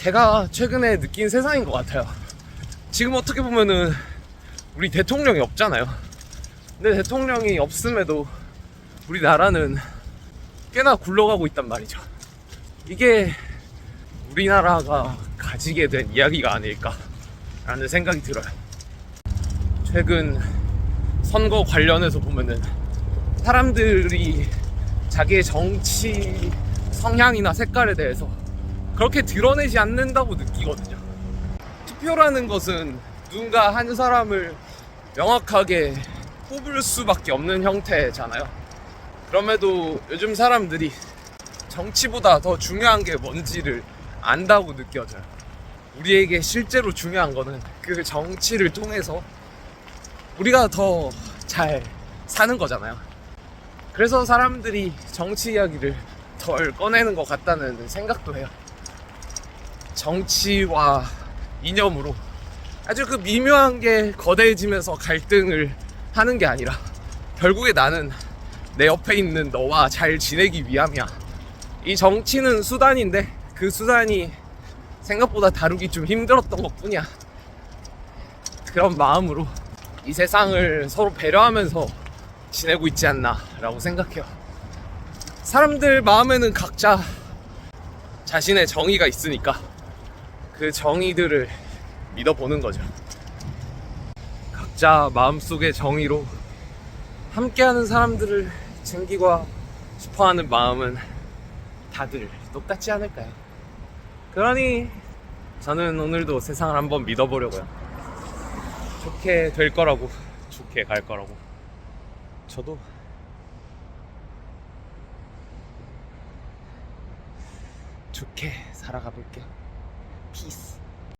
제가 최근에 느낀 세상인 것 같아요. 지금 어떻게 보면은 우리 대통령이 없잖아요. 근데 대통령이 없음에도 우리나라는 꽤나 굴러가고 있단 말이죠. 이게 우리나라가 가지게 된 이야기가 아닐까라는 생각이 들어요. 최근 선거 관련해서 보면은 사람들이 자기의 정치 성향이나 색깔에 대해서 그렇게 드러내지 않는다고 느끼거든요. 투표라는 것은 누군가 한 사람을 명확하게 뽑을 수밖에 없는 형태잖아요. 그럼에도 요즘 사람들이 정치보다 더 중요한 게 뭔지를 안다고 느껴져요. 우리에게 실제로 중요한 거는 그 정치를 통해서 우리가 더 잘 사는 거잖아요. 그래서 사람들이 정치 이야기를 덜 꺼내는 것 같다는 생각도 해요. 정치와 이념으로 아주 그 미묘한 게 거대해지면서 갈등을 하는 게 아니라 결국에 나는 내 옆에 있는 너와 잘 지내기 위함이야. 이 정치는 수단인데 그 수단이 생각보다 다루기 좀 힘들었던 것 뿐이야. 그런 마음으로 이 세상을 서로 배려하면서 지내고 있지 않나라고 생각해요. 사람들 마음에는 각자 자신의 정의가 있으니까 그 정의들을 믿어보는 거죠. 각자 마음속의 정의로 함께하는 사람들을 챙기고 싶어하는 마음은 다들 똑같지 않을까요? 그러니 저는 오늘도 세상을 한번 믿어보려고요. 좋게 될 거라고, 좋게 갈 거라고. 저도 좋게 살아가 볼게요. Peace.